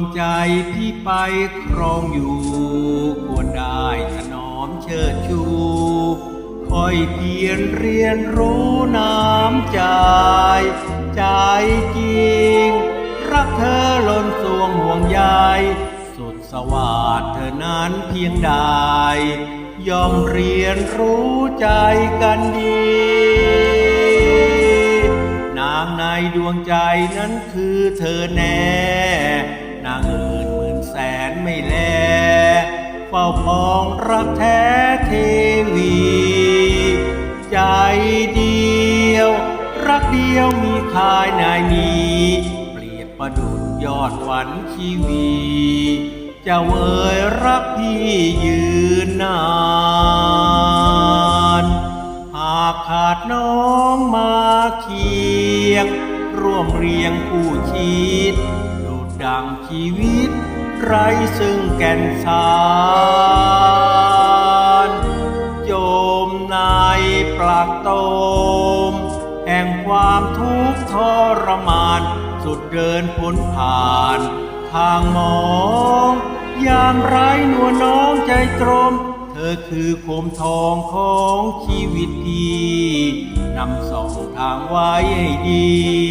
งใจที่ไปครองอยู่ ควรได้ถนอมเชิดชู คอยเพียรเรียนรู้น้ำใจ ใจจริง รักเธอล้นสวงห่วงใยสุดสวัสดเธอนั้นเพียงใดยอมเรียนรู้ใจกันดีนางในดวงใจนั้นคือเธอแน่ นางอื่นหมื่นแสนไม่แลเฝ้าพองรักแท้เทวี ใจเดียว รักเดียวมีคายนายมีเปรียบประดุจยอดหวันชีวีจะเวยรักพี่ยืนนาน หากขาดน้องมาเคียง ร่วมเรียงคู่ชีด ดังชีวิต ไรซึ่งแก่นสารโจมในปลักโตม แห่งความทุกข์ทรมาน สุดเดินพ้นผ่าน ทางมองยามไร้หนัวน้องใจตรม เธอคือโคมทองของชีวิตพี่นำส่องทางไว้ให้ดี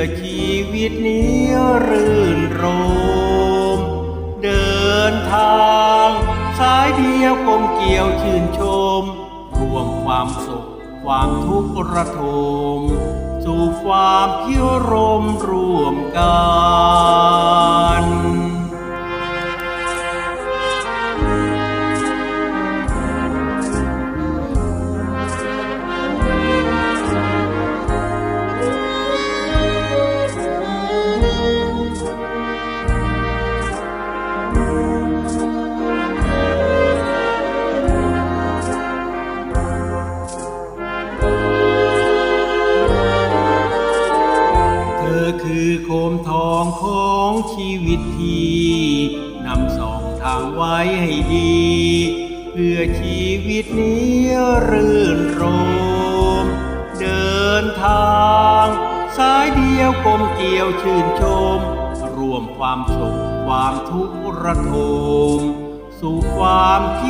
อชีวิตนี้รื่นรม เดินทางสายเดียวกลมเกี่ยวชื่นชม รวมความสุขความทุกข์ระทม สู่ความเพิรมรวมกัน ของชีวิตที่นำสองทางไว้ให้ดี เพื่อชีวิตนี้รื่นรม เดินทางสายเดียวกลมเกี่ยวชื่นชม รวมความสุขความทุกข์ระทมสู่ความคิ